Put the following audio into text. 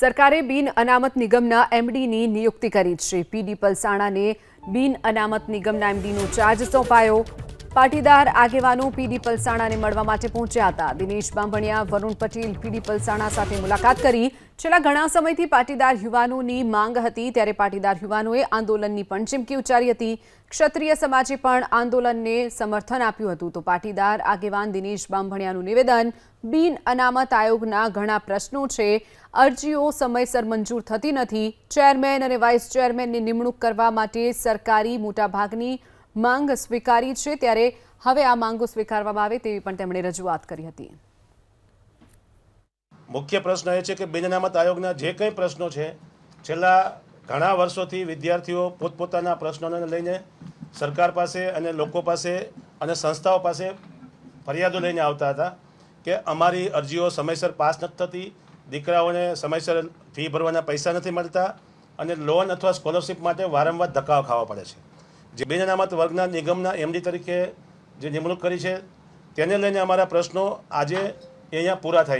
સરકારે બિન અનામત નિગમના એમડીની નિયુક્તિ કરી છે. પીડી પલસાણાને બિન અનામત નિગમના એમડીનો ચાર્જ સોંપાયો. પાટીદાર આગેવાનો પીડી પલસાણાને મળવા માટે પહોંચ્યા હતા. દિનેશ બાંભણિયા, વરુણ પટેલ પીડી પલસાણા સાથે મુલાકાત કરી. છેલ્લા ઘણા સમયથી પાટીદાર યુવાનોની માંગ હતી, ત્યારે પાટીદાર યુવાનોએ આંદોલનની પણ ચીમકી ઉચ્ચારી હતી. ક્ષત્રિય સમાજે પણ આંદોલનને સમર્થન આપ્યું હતું. તો પાટીદાર આગેવાન દિનેશ બાંભણિયાનું નિવેદન, બિન અનામત આયોગના ઘણા પ્રશ્નો છે. અરજીઓ સમયસર મંજૂર થતી નથી. ચેરમેન અને વાઇસ ચેરમેનની નિમણૂક કરવા માટે સરકારી મોટાભાગની માંગ સ્વીકારી છે ત્યારે હવે આ માંગો સ્વીકારવામાં આવે તેવી પણ તેમણે રજૂઆત કરી હતી. મુખ્ય પ્રશ્ન એ છે કે બિન અનામત આયોગના જે કંઈ પ્રશ્નો છે, છેલ્લા ઘણા વર્ષોથી વિદ્યાર્થીઓ પોતપોતાના પ્રશ્નોને લઈને સરકાર પાસે અને લોકો પાસે અને સંસ્થાઓ પાસે ફરિયાદો લઈને આવતા હતા કે અમારી અરજીઓ સમયસર પાસ નથી થતી, દીકરાઓને સમયસર ફી ભરવાના પૈસા નથી મળતા અને લોન અથવા સ્કોલરશિપ માટે વારંવાર ધક્કાઓ ખાવા પડે છે. જે બિન અનામત વર્ગના નિગમના એમડી તરીકે જે નિમણૂક કરી છે, તેને લઈને અમારા પ્રશ્નો આજે અહીંયા પૂરા થાય છે